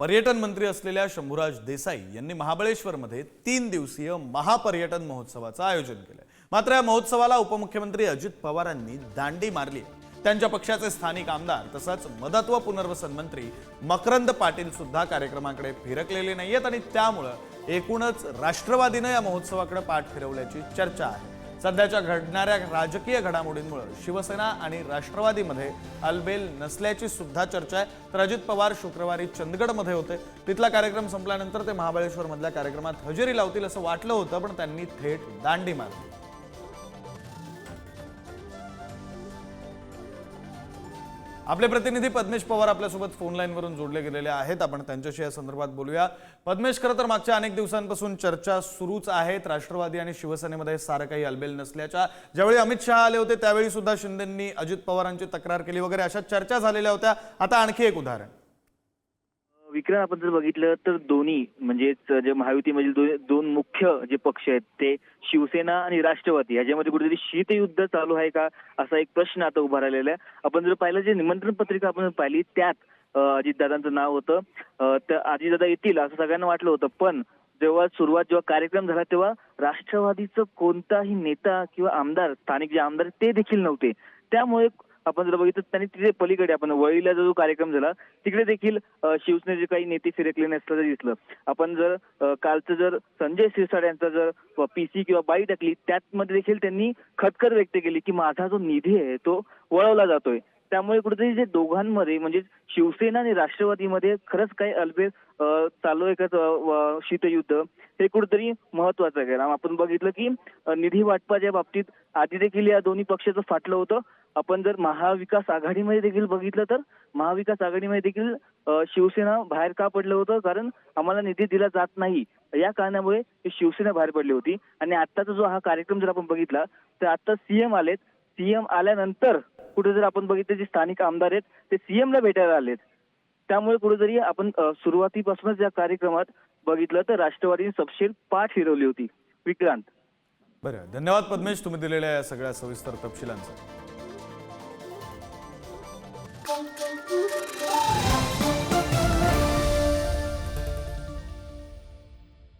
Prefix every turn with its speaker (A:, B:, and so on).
A: पर्यटन मंत्री असलेल्या शंभूराज देसाई यांनी महाबळेश्वरमध्ये तीन दिवसीय महापर्यटन महोत्सवाचं आयोजन केलं मात्र या महोत्सवाला उपमुख्यमंत्री अजित पवारांनी दांडी मारली. त्यांच्या पक्षाचे स्थानिक आमदार तसंच मदत्व पुनर्वसन मंत्री मकरंद पाटील सुद्धा कार्यक्रमाकडे फिरकलेले नाहीयेत आणि त्यामुळं एकूणच राष्ट्रवादीनं या महोत्सवाकडे पाठ फिरवल्याची चर्चा आहे. सध्याच्या घडणाऱ्या राजकीय घडामोडींमुळे शिवसेना आणि राष्ट्रवादीमध्ये अलबेल नसल्याची सुद्धा चर्चा आहे. तर अजित पवार शुक्रवारी चंदगडमध्ये होते. तिथला कार्यक्रम संपल्यानंतर ते महाबळेश्वरमधल्या कार्यक्रमात हजेरी लावतील असं वाटलं होतं पण त्यांनी थेट दांडी मारली. आपले प्रतिनिधी पद्मेश पवार आपल्यासोबत फोन लाईनवरून जोडले गेलेले आहेत. आपण त्यांच्याशी या संदर्भात बोलूया. पद्मेश खरं तर मागच्या अनेक दिवसांपासून चर्चा सुरूच आहेत. राष्ट्रवादी आणि शिवसेनेमध्ये सारं काही अलबेल नसल्याच्या ज्यावेळी अमित शहा आले होते त्यावेळी सुद्धा शिंदेंनी अजित पवारांची तक्रार केली वगैरे अशा चर्चा झालेल्या होत्या. आता आणखी एक उदाहरण.
B: विक्रम आपण जर बघितलं तर दोन्ही म्हणजेच जे महायुतीमधील दोन मुख्य जे पक्ष आहेत ते शिवसेना आणि राष्ट्रवादी. याच्यामध्ये कुठेतरी शीतयुद्ध चालू आहे का असा एक प्रश्न आता उभा राहिलेला आहे. आपण जर पाहिलं जे निमंत्रण पत्रिका आपण पाहिली त्यात अजितदादांचं नाव होतं. तर अजितदादा येतील असं सगळ्यांना वाटलं होतं. पण जेव्हा सुरुवात जेव्हा कार्यक्रम झाला तेव्हा राष्ट्रवादीचं कोणताही नेता किंवा आमदार स्थानिक जे आमदार आहेत, ते देखील नव्हते. त्यामुळे आपण जर बघितलं त्यांनी तिथे पलीकडे आपण वळीला जो कार्यक्रम झाला तिकडे देखील शिवसेनेचे काही नेते फिरकले नसल्याचं दिसलं. आपण जर कालचं जर संजय सिरसाट यांचा जर पीसी किंवा बाई टाकली त्यामध्ये देखील त्यांनी खतखत व्यक्त केली की माझा जो निधी आहे तो वळवला जातोय. त्यामुळे कुठेतरी जे दोघांमध्ये म्हणजे शिवसेना आणि राष्ट्रवादीमध्ये खरंच काही अल्पे अं, चालू आहे का शीतयुद्ध हे कुठेतरी महत्वाचं आहे. आपण बघितलं की निधी वाटपाच्या बाबतीत आधी देखील या दोन्ही पक्षाचं फाटलं होतं. आपण जर महाविकास आघाडीमध्ये देखील बघितलं तर महाविकास आघाडीमध्ये देखील शिवसेना बाहेर का पडलं होतं? कारण आम्हाला निधी दिला जात नाही. या कारणामुळे शिवसेना बाहेर पडली होती. आणि आत्ताचा जो हा कार्यक्रम जर आपण बघितला तर आता सीएम आलेत. सीएम आल्यानंतर कुठे जर आपण बघितलं जे स्थानिक आमदार आहेत ते सीएम ला भेटायला आलेत. त्यामुळे कुठेतरी आपण सुरुवातीपासूनच या कार्यक्रमात बघितलं तर राष्ट्रवादीने सपशेल पाठ फिरवली होती. विक्रांत.
A: बरं. धन्यवाद पद्मेश. तुम्ही दिलेल्या या सगळ्या सविस्तर pum, pum, pum.